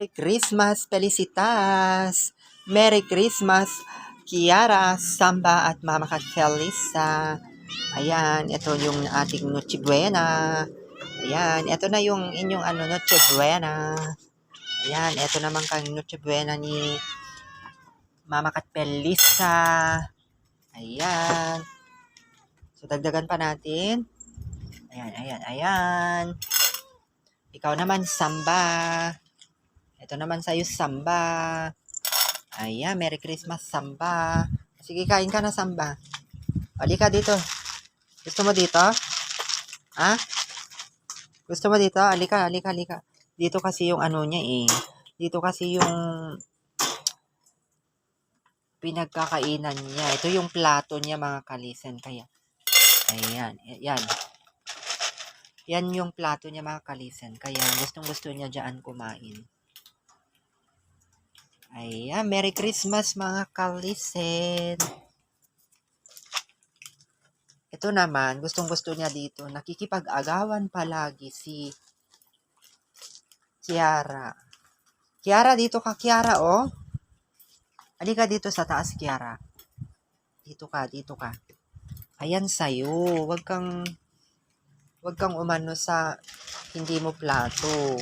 Merry Christmas, Felicitas! Merry Christmas, Kiara, Samba at Mama Kat Felisa. Ayan, ito yung ating Noche Buena. Ayan, ito na yung inyong ano, Noche Buena. Ayan, ito naman kang Noche Buena ni Mama Kat Felisa. Ayan. So, dagdagan pa natin. Ayan, ayan, ayan. Ikaw naman, Samba. Ito naman sa'yo, Samba. Ayan, Merry Christmas, Samba. Sige, kain ka na, Samba. Halika dito. Gusto mo dito? Ha? Gusto mo dito? Halika, halika, halika. Dito kasi yung ano niya eh. Dito kasi yung pinagkakainan niya. Ito yung plato niya, mga kalisen. Kaya, ayan, yan. Yan yung plato niya, mga kalisen. Kaya, gustong gusto niya dyan kumain. Ayan, Merry Christmas mga kalisen. Ito naman, gustong gusto niya dito, nakikipag-agawan palagi si Kiara. Kiara, dito ka, Kiara, oh. Halika dito sa taas, Kiara. Dito ka, dito ka. Ayan sa'yo. Huwag kang, huwag kang umano sa hindi mo plato.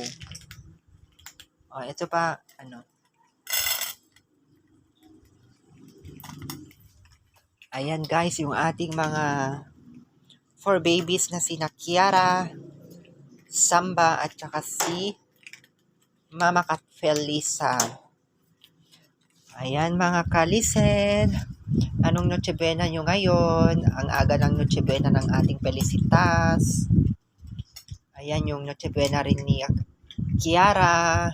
Oh, ito pa, ano, Ayan guys, yung ating mga four babies na sina Kiara, Samba, at saka si Mama Kat Felisa. Ayan mga kalisen, anong Noche Buena nyo ngayon? Ang aga ng Noche Buena ng ating Felicitas. Ayan yung Noche Buena rin ni Kiara.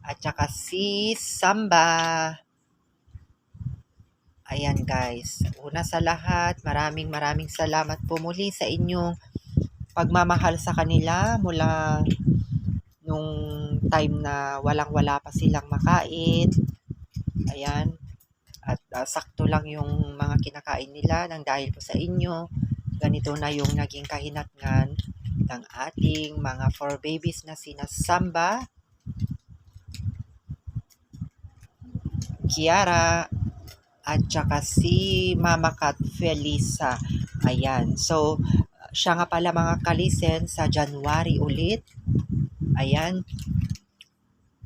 At saka si Samba. Ayan guys, una sa lahat, maraming maraming salamat po muli sa inyong pagmamahal sa kanila mula nung time na walang-wala pa silang makain. Ayan, at uh, sakto lang yung mga kinakain nila nang dahil po sa inyo. Ganito na yung naging kahinatnan ng ating mga four babies na sina Samba, Kiara, at saka si Mama Kat Felisa. Ayan. So, siya nga pala mga kalisen sa January ulit. Ayan.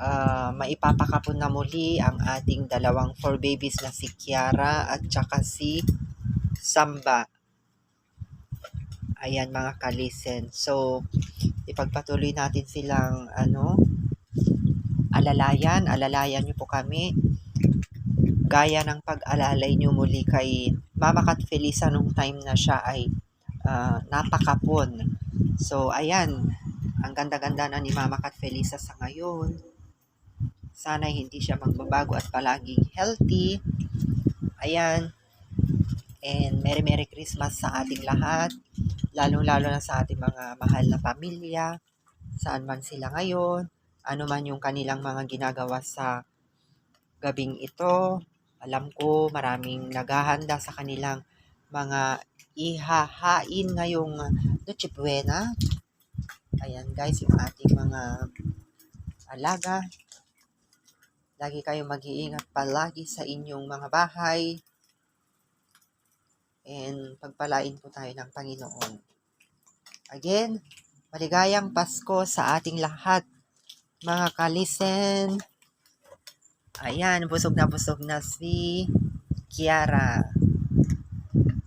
Uh, maipapakapon na muli ang ating dalawang four babies na si Kiara at saka si Samba. Ayan mga kalisen. So, ipagpatuloy natin silang ano, alalayan. Alalayan niyo po kami gaya ng pag-alalay nyo muli kay Mama Kat Felisa nung time na siya ay uh, napakapon. So, ayan, ang ganda-ganda na ni Mama Kat Felisa sa ngayon. Sana hindi siya magbabago at palaging healthy. Ayan. And Merry Merry Christmas sa ating lahat. Lalong-lalo na sa ating mga mahal na pamilya. Saan man sila ngayon. Ano man yung kanilang mga ginagawa sa gabing ito. Alam ko maraming naghahanda sa kanilang mga ihahain ngayong Noche Buena. Ayan guys, yung ating mga alaga. Lagi kayong mag-iingat palagi sa inyong mga bahay. And pagpalain po tayo ng Panginoon. Again, maligayang Pasko sa ating lahat. Mga kalisen, Ayan, busog na busog na si Kiara.